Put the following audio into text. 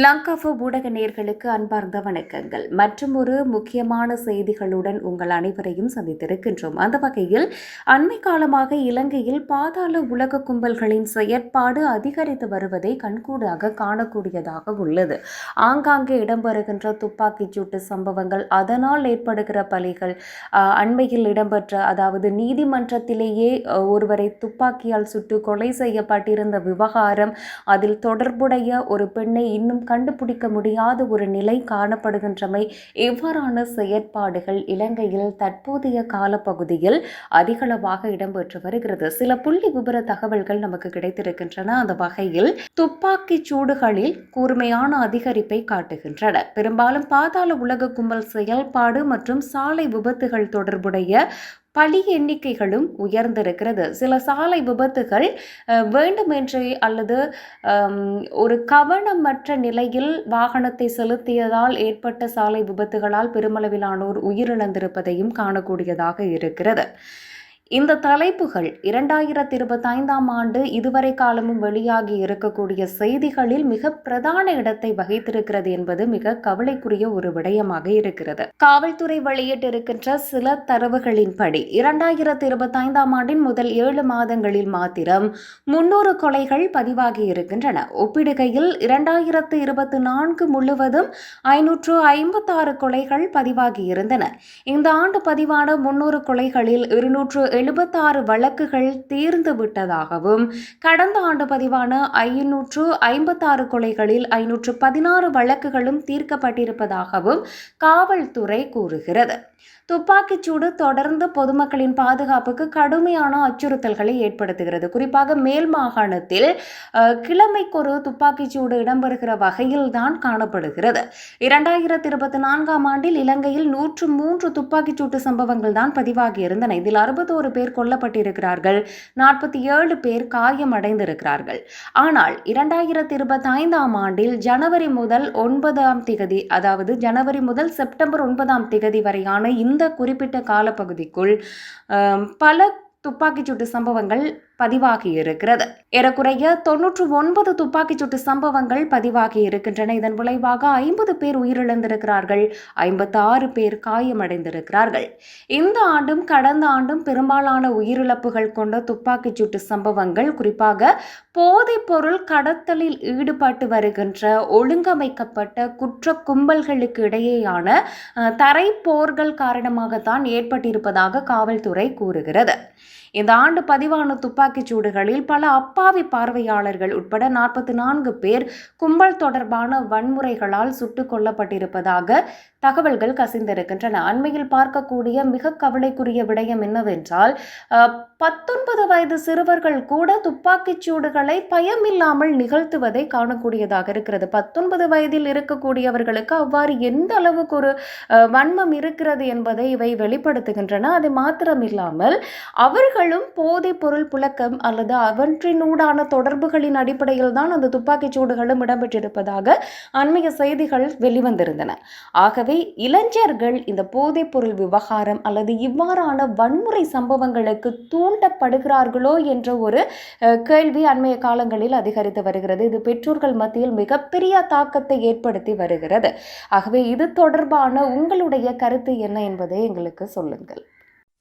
லங்காஃபோ ஊடக நேர்களுக்கு அன்பார்ந்த வணக்கங்கள். மற்றும் ஒரு முக்கியமான செய்திகளுடன் உங்கள் அனைவரையும் சந்தித்திருக்கின்றோம். அந்த வகையில் அண்மை காலமாக இலங்கையில் பாதாள உலக கும்பல்களின் செயற்பாடு அதிகரித்து வருவதை கண்கூடாக காணக்கூடியதாக உள்ளது. ஆங்காங்கே இடம்பெறுகின்ற துப்பாக்கிச் சூட்டு சம்பவங்கள் அதனால் ஏற்படுகிற பலிகள் அண்மையில் இடம்பெற்ற அதாவது நீதிமன்றத்திலேயே ஒருவரை துப்பாக்கியால் சுட்டு கொலை செய்யப்பட்டிருந்த விவகாரம் அதில் தொடர்புடைய ஒரு பெண்ணை இன்னும் கண்டுபிடிக்க முடியாத ஒரு நிலை காணப்படுகின்றமை எவ்வாறான செயற்பாடுகள் இலங்கையில் தற்போதைய காலப்பகுதியில் அதிகளவாக இடம்பெற்று வருகிறது? சில புள்ளி விபர தகவல்கள் நமக்கு கிடைத்திருக்கின்றன. அந்த வகையில் துப்பாக்கி சூடுகளில் கூர்மையான அதிகரிப்பை காட்டுகின்றன. பெரும்பாலும் பாதாள உலக கும்பல் செயல்பாடு மற்றும் சாலை விபத்துகள் தொடர்புடைய பலி எண்ணிக்கைகளும் உயர்ந்திருக்கிறது. சில சாலை விபத்துகள் வேண்டுமென்றே அல்லது ஒரு கவனமற்ற நிலையில் வாகனத்தை செலுத்தியதால் ஏற்பட்ட சாலை விபத்துகளால் பெருமளவிலானோர் உயிரிழந்திருப்பதையும் காணக்கூடியதாக இருக்கிறது. இந்த தலைப்புகள் இரண்டாயிரத்தி இருபத்தைந்தாம் ஆண்டு இதுவரை காலமும் வெளியாகி இருக்கக்கூடிய செய்திகளில் மிக பிரதான இடத்தை வகித்திருக்கிறது என்பது மிக கவலைக்குரிய ஒரு விடயமாக இருக்கிறது. காவல்துறை வெளியிட்டிருக்கின்ற சில தரவுகளின்படி இரண்டாயிரத்தி இருபத்தைந்தாம் ஆண்டின் முதல் ஏழு மாதங்களில் மாத்திரம் முன்னூறு கொலைகள் பதிவாகி இருக்கின்றன. ஒப்பிடுகையில் இரண்டாயிரத்து இருபத்தி நான்கு முழுவதும் ஐநூற்று ஐம்பத்தாறு கொலைகள் பதிவாகி இருந்தன. இந்த ஆண்டு பதிவான முன்னூறு கொலைகளில் இருநூற்று எழுபத்தாறு வழக்குகள் தீர்ந்து விட்டதாகவும் கடந்த ஆண்டு பதிவான ஐநூற்று ஐம்பத்தாறு கொலைகளில் ஐநூற்று பதினாறு வழக்குகளும் தீர்க்கப்பட்டிருப்பதாகவும் காவல்துறை கூறுகிறது. துப்பாக்கிச்சூடு தொடர்ந்து பொதுமக்களின் பாதுகாப்புக்கு கடுமையான அச்சுறுத்தல்களை ஏற்படுத்துகிறது. குறிப்பாக மேல் மாகாணத்தில் கிழமைக்கொரு துப்பாக்கிச்சூடு இடம்பெறுகிற வகையில்தான் காணப்படுகிறது. இரண்டாயிரத்தி இருபத்தி நான்காம் ஆண்டில் இலங்கையில் நூற்று மூன்று துப்பாக்கிச்சூட்டு சம்பவங்கள் தான் பதிவாகியிருந்தன. இதில் அறுபத்தோரு பேர் கொல்லப்பட்டிருக்கிறார்கள். நாற்பத்தி ஏழு பேர் காயமடைந்திருக்கிறார்கள். ஆனால் இரண்டாயிரத்தி இருபத்தி ஐந்தாம் ஆண்டில் ஜனவரி முதல் ஒன்பதாம் திகதி அதாவது ஜனவரி முதல் செப்டம்பர் ஒன்பதாம் திகதி வரையான இந்த குறிப்பிட்ட காலப்பகுதிக்குள் பல துப்பாக்கிச்சூட்டு சம்பவங்கள் பதிவாகி இருக்கிறது ஏறக்குறைய தொன்னூற்று ஒன்பது துப்பாக்கிச் சூட்டு சம்பவங்கள் பதிவாகி இருக்கின்றன இதன் விளைவாக ஐம்பது பேர் உயிரிழந்திருக்கிறார்கள். ஐம்பத்தி ஆறு பேர் காயமடைந்திருக்கிறார்கள். இந்த ஆண்டும் கடந்த ஆண்டும் பெரும்பாலான உயிரிழப்புகள் கொண்ட துப்பாக்கிச்சூட்டு சம்பவங்கள் குறிப்பாக போதைப் பொருள் கடத்தலில் ஈடுபட்டு வருகின்ற ஒழுங்கமைக்கப்பட்ட குற்ற கும்பல்களுக்கு இடையேயான தரைப்போர்கள் காரணமாகத்தான் ஏற்பட்டிருப்பதாக காவல்துறை கூறுகிறது. இந்த ஆண்டு பதிவான துப்பாக்கிச் சூடுகளில் பல அப்பாவி பார்வையாளர்கள் உட்பட நாற்பத்தி நான்கு பேர் கும்பல் தொடர்பான வன்முறைகளால் சுட்டுக் கொல்லப்பட்டிருப்பதாக தகவல்கள் கசிந்திருக்கின்றன. அண்மையில் பார்க்கக்கூடிய மிக கவலைக்குரிய விடயம் என்னவென்றால் பத்தொன்பது வயது சிறுவர்கள் கூட துப்பாக்கிச் சூடுகளை பயமில்லாமல் நிகழ்த்துவதை காணக்கூடியதாக இருக்கிறது. பத்தொன்பது வயதில் இருக்கக்கூடியவர்களுக்கு அவ்வாறு எந்த அளவுக்கு ஒரு வன்மம் இருக்கிறது என்பதை இவை வெளிப்படுத்துகின்றன. அது மாத்திரமில்லாமல் அவர்களும் போதைப் பொருள் புழக்கம் அல்லது அவற்றினூடான தொடர்புகளின் அடிப்படையில் தான் அந்த துப்பாக்கிச் சூடுகளும் இடம்பெற்றிருப்பதாக அண்மைய செய்திகள் வெளிவந்திருந்தன. ஆகவே இளைஞர்கள் இந்த போதைப் பொருள் விவகாரம் அல்லது இவ்வாறான வன்முறை சம்பவங்களுக்கு தூண்டப்படுகிறார்களோ என்ற ஒரு கேள்வி அண்மைய காலங்களில் அதிகரித்து வருகிறது. இது பெற்றோர்கள் மத்தியில் மிகப்பெரிய தாக்கத்தை ஏற்படுத்தி வருகிறது. ஆகவே இது தொடர்பான உங்களுடைய கருத்து என்ன என்பதை எங்களுக்கு சொல்லுங்கள்.